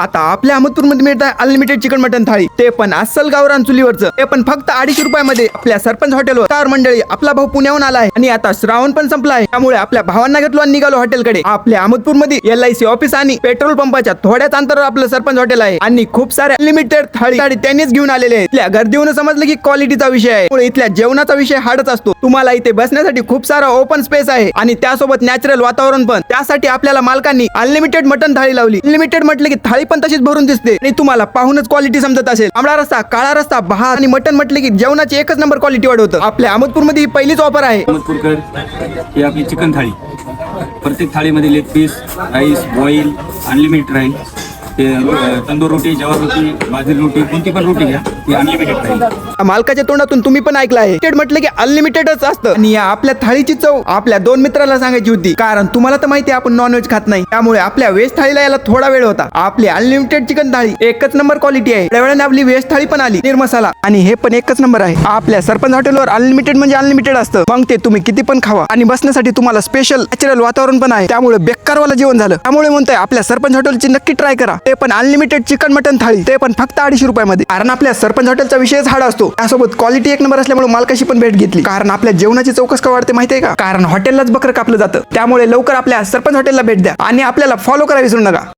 आता आपल्या अहमदपूरमध्ये मिळत आहे अनलिमिटेड चिकन मटन थाळी. ते पण अस्सल गावरान चुलीवरचं. ते पण फक्त अडीचशे रुपयामध्ये आपल्या सरपंच हॉटेलवर. स्टार मंडळी आपला भाऊ पुण्याहून आला आहे आणि आता श्रावण पण संपला आहे त्यामुळे आपल्या भावांना घेतलो आणि निघालो हॉटेलकडे. आपल्या अहमदपूरमध्ये एल आय सी ऑफिस आणि पेट्रोल पंपाच्या थोड्याच अंतरावर आपलं सरपंच हॉटेल आहे. आणि खूप सारे अनलिमिटेड थाळी थाळी त्यांनीच घेऊन आलेले आहेत. इथल्या गर्दीवरून समजलं की क्वालिटीचा विषय आहे. त्यामुळे इथल्या जेवणाचा विषय हाडच असतो. तुम्हाला इथे बसण्यासाठी खूप सारा ओपन स्पेस आहे. आणि त्यासोबत नॅचरल वातावरण पण. त्यासाठी आपल्याला मालकांनी अनलिमिटेड मटन थाळी लावली. अनलिमिटेड म्हटलं की थाळी पण तशीच भरून दिसते. आणि तुम्हाला पाहूनच क्वालिटी समजत असेल. आंबळा रस्ता काळा रस्ता भात आणि मटन म्हटले की जेवणाची एकच नंबर क्वालिटी वाढवतं आपल्या अहमदपूरमध्ये ही पहिलीच ऑफर आहे. अहमदपूरकर ही आपली चिकन थाळी. प्रत्येक थाळीमध्ये leg piece rice boil unlimited राहील ते तंदूर रोटी जवार रोटी बाजरी रोटी कोणती पण रोटी घ्या ती अनलिमिटेड पाहिजे मालकाच्या तोंडातून तुम्ही पण ऐकलं आहे. Limited म्हटलं की अनलिमिटेडच असतं. आणि या आपल्या थाळीची चव आपल्या दोन मित्राला सांगायची होती. कारण तुम्हाला तर माहिती आहे आपण नॉनव्हेज खात नाही. त्यामुळे आपल्या वेज थाळीला यायला थोडा वेळ होता. आपली अनलिमिटेड चिकन थाळी एकच नंबर क्वालिटी आहे. त्या आपली वेज थाळी पण आली. निर्मसाला आणि हे पण एकच नंबर आहे. आपल्या सरपंच हॉटेलवर अनलिमिटेड म्हणजे अनलिमिटेड असतं. मग ते तुम्ही किती पण खावा. आणि बसण्यासाठी तुम्हाला स्पेशल नॅचरल वातावरण पण आहे. त्यामुळे बेकारवाला जेवण झालं. त्यामुळे म्हणतोय आपल्या सरपंच हॉटेलची नक्की ट्राय करा. ते पण अनलिमिटेड चिकन मटन थाळी. ते पण फक्त अडीचशे रुपयामध्ये. कारण आपल्या सरपंच हॉटेलचा विषयच हाड असतो. त्यासोबत क्वालिटी एक नंबर असल्यामुळे मालकाशी पण भेट घेतली. कारण आपल्या जेवणाची चौकस का वाढते माहितीये का? कारण हॉटेललाच बकर कापलं जातं. त्यामुळे लवकर आपल्या सरपंच हॉटेलला भेट द्या. आणि आपल्याला फॉलो करा विसरू नका.